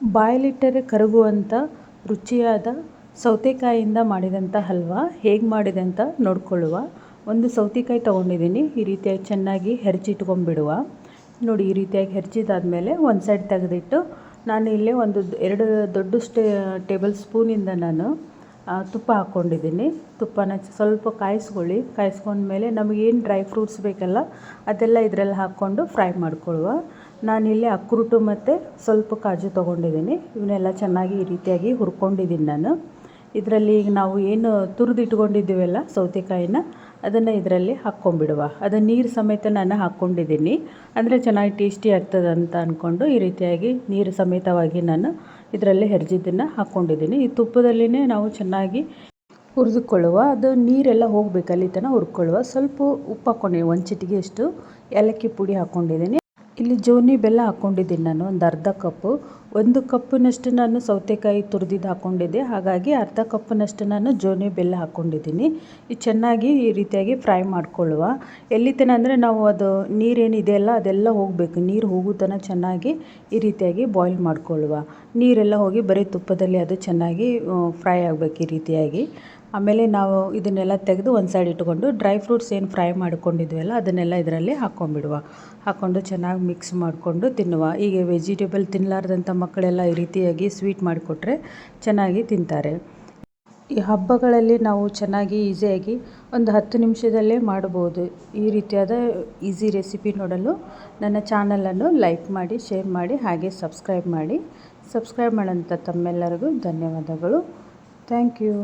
ಬಾಯಲ್ಲಿಟ್ಟರೆ ಕರಗುವಂಥ ರುಚಿಯಾದ ಸೌತೆಕಾಯಿಯಿಂದ ಮಾಡಿದಂಥ ಹಲ್ವ ಹೇಗೆ ಮಾಡಿದೆ ಅಂತ ನೋಡ್ಕೊಳ್ಳುವ. ಒಂದು ಸೌತೆಕಾಯಿ ತೊಗೊಂಡಿದ್ದೀನಿ, ಈ ರೀತಿಯಾಗಿ ಚೆನ್ನಾಗಿ ಹೆರ್ಚಿಟ್ಕೊಂಡ್ಬಿಡುವ. ನೋಡಿ, ಈ ರೀತಿಯಾಗಿ ಹೆರ್ಚಿದಾದಮೇಲೆ ಒಂದು ಸೈಡ್ ತೆಗೆದಿಟ್ಟು ನಾನು ಇಲ್ಲಿ ಒಂದು ಎರಡು ದೊಡ್ಡ ಸ್ಟೇ ಟೇಬಲ್ ಸ್ಪೂನಿಂದ ನಾನು ತುಪ್ಪ ಹಾಕ್ಕೊಂಡಿದ್ದೀನಿ ತುಪ್ಪನ ಸ್ವಲ್ಪ ಕಾಯಿಸ್ಕೊಳ್ಳಿ. ಕಾಯಿಸ್ಕೊಂಡ್ಮೇಲೆ ನಮಗೇನು ಡ್ರೈ ಫ್ರೂಟ್ಸ್ ಬೇಕಲ್ಲ, ಅದೆಲ್ಲ ಇದರಲ್ಲಿ ಹಾಕ್ಕೊಂಡು ಫ್ರೈ ಮಾಡ್ಕೊಳ್ಳುವ. ನಾನಿಲ್ಲಿ ಅಕ್ರೂಟು ಮತ್ತು ಸ್ವಲ್ಪ ಕಾಜು ತೊಗೊಂಡಿದ್ದೀನಿ. ಇವನ್ನೆಲ್ಲ ಚೆನ್ನಾಗಿ ಈ ರೀತಿಯಾಗಿ ಹುರ್ಕೊಂಡಿದ್ದೀನಿ ನಾನು. ಇದರಲ್ಲಿ ಈಗ ನಾವು ಏನು ತುರಿದು ಇಟ್ಕೊಂಡಿದ್ದೀವಲ್ಲ ಸೌತೆಕಾಯಿನ, ಅದನ್ನು ಇದರಲ್ಲಿ ಹಾಕ್ಕೊಂಬಿಡುವ ಅದು ನೀರು ಸಮೇತ ನಾನು ಹಾಕ್ಕೊಂಡಿದ್ದೀನಿ. ಅಂದರೆ ಚೆನ್ನಾಗಿ ಟೇಸ್ಟಿ ಆಗ್ತದೆ ಅಂತ ಅಂದ್ಕೊಂಡು ಈ ರೀತಿಯಾಗಿ ನೀರು ಸಮೇತವಾಗಿ ನಾನು ಇದರಲ್ಲಿ ಹೆರ್ಜಿದ್ದನ್ನು ಹಾಕ್ಕೊಂಡಿದ್ದೀನಿ. ಈ ತುಪ್ಪದಲ್ಲಿನೇ ನಾವು ಚೆನ್ನಾಗಿ ಹುರಿದುಕೊಳ್ಳುವ. ಅದು ನೀರೆಲ್ಲ ಹೋಗಬೇಕು ತನಕ ಹುರ್ಕೊಳ್ಳುವ. ಸ್ವಲ್ಪ ಉಪ್ಪು ಹಾಕ್ಕೊಂಡಿದ್ದೀನಿ, ಒಂದು ಚಿಟಿಗೆಯಷ್ಟು ಏಲಕ್ಕಿ ಪುಡಿ ಹಾಕ್ಕೊಂಡಿದ್ದೀನಿ. ಇಲ್ಲಿ ಜೋನಿ ಬೆಲ್ಲ ಹಾಕ್ಕೊಂಡಿದ್ದೀನಿ ನಾನು, ಒಂದು ಅರ್ಧ ಕಪ್ಪು. ಒಂದು ಕಪ್ಪಿನಷ್ಟು ನಾನು ಸೌತೆಕಾಯಿ ತುರಿದಿದ್ದು ಹಾಕ್ಕೊಂಡಿದ್ದೆ ಹಾಗಾಗಿ ಅರ್ಧ ಕಪ್ಪಿನಷ್ಟು ನಾನು ಜೋನಿ ಬೆಲ್ಲ ಹಾಕ್ಕೊಂಡಿದ್ದೀನಿ ಇದು ಚೆನ್ನಾಗಿ ಈ ರೀತಿಯಾಗಿ ಫ್ರೈ ಮಾಡ್ಕೊಳ್ಳುವ. ಎಲ್ಲಿ ತನಕ ಅಂದರೆ ನಾವು ಅದು ನೀರೇನಿದೆಯಲ್ಲ ಅದೆಲ್ಲ ಹೋಗಬೇಕು. ನೀರು ಹೋಗೋ ಚೆನ್ನಾಗಿ ಈ ರೀತಿಯಾಗಿ ಬಾಯ್ಲ್ ಮಾಡ್ಕೊಳ್ಳುವ. ನೀರೆಲ್ಲ ಹೋಗಿ ಬರೀ ತುಪ್ಪದಲ್ಲಿ ಅದು ಚೆನ್ನಾಗಿ ಫ್ರೈ ಆಗಬೇಕು ಈ ರೀತಿಯಾಗಿ. ಆಮೇಲೆ ನಾವು ಇದನ್ನೆಲ್ಲ ತೆಗೆದು ಒಂದು ಸೈಡ್ ಇಟ್ಕೊಂಡು ಡ್ರೈ ಫ್ರೂಟ್ಸ್ ಏನು ಫ್ರೈ ಮಾಡ್ಕೊಂಡಿದ್ವಲ್ಲ ಅದನ್ನೆಲ್ಲ ಇದರಲ್ಲಿ ಹಾಕ್ಕೊಂಬಿಡುವ ಹಾಕ್ಕೊಂಡು ಚೆನ್ನಾಗಿ ಮಿಕ್ಸ್ ಮಾಡಿಕೊಂಡು ತಿನ್ನುವ. ಈಗ ವೆಜಿಟೇಬಲ್ ತಿನ್ನಲಾರ್ದಂಥ ಮಕ್ಕಳೆಲ್ಲ ಈ ರೀತಿಯಾಗಿ ಸ್ವೀಟ್ ಮಾಡಿಕೊಟ್ರೆ ಚೆನ್ನಾಗಿ ತಿಂತಾರೆ. ಈ ಹಬ್ಬಗಳಲ್ಲಿ ನಾವು ಚೆನ್ನಾಗಿ ಈಸಿಯಾಗಿ ಒಂದು ಹತ್ತು ನಿಮಿಷದಲ್ಲೇ ಮಾಡಬಹುದು ಈ ರೀತಿಯಾದ ಈಸಿ ರೆಸಿಪಿ ನೋಡಲು ನನ್ನ ಚಾನಲನ್ನು ಲೈಕ್ ಮಾಡಿ ಶೇರ್ ಮಾಡಿ, ಹಾಗೆ ಸಬ್ಸ್ಕ್ರೈಬ್ ಮಾಡಿ. ಸಬ್ಸ್ಕ್ರೈಬ್ ಮಾಡೋಂಥ ತಮ್ಮೆಲ್ಲರಿಗೂ ಧನ್ಯವಾದಗಳು. Thank you